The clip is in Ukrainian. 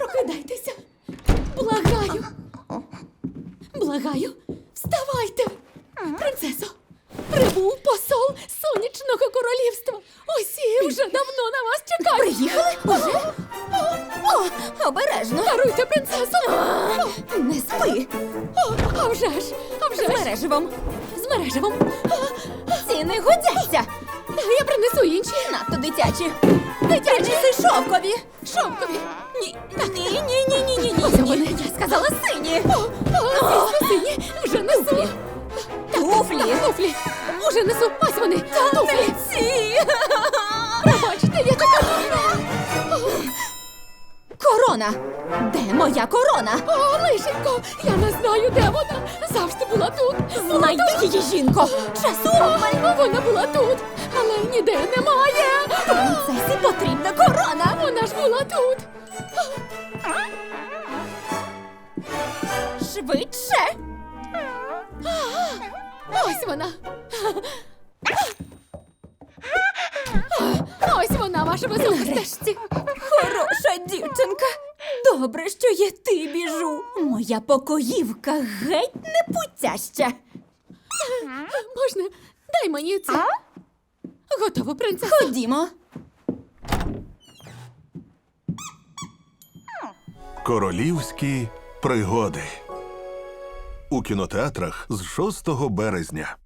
Прокидайтеся. Благаю. Благаю. Вставайте. Принцесо. Прибув посол сонячного королівства. Усі вже давно на вас чекають. Приїхали? Уже? О, обережно. Даруйте, принцесо. Не спи. О, а вже ж, а вже З ж. мереживом. З мережевом. Ці не годяться. Я принесу інші. Надто дитячі. Дитячі це шовкові. Шовкові. Ні, ні, ні, ні, ні, ні, Ось ні, вони. Я сказала сині. О, о, сині. Вже несу. Туфлі. Туфлі. Уже несу. Ось вони. Туфлі. Ці. Пробачте, я така. Корона. Де моя корона? О, лишенько, я не знаю, де вона. Завжди була тут. Знайди її, жінко. Часу обмаль. Вона була тут, але ніде немає. Принцесі потрібна корона. Вона ж була тут. Швидше. Ось вона. Ось вона, ваша високосте. Хороша дівчинка. Добре, що я ти біжу. Моя покоївка геть не путяща. Можна? Дай мені це. Готово, принцесо. Ходімо. Королівські пригоди у кінотеатрах з 6 березня.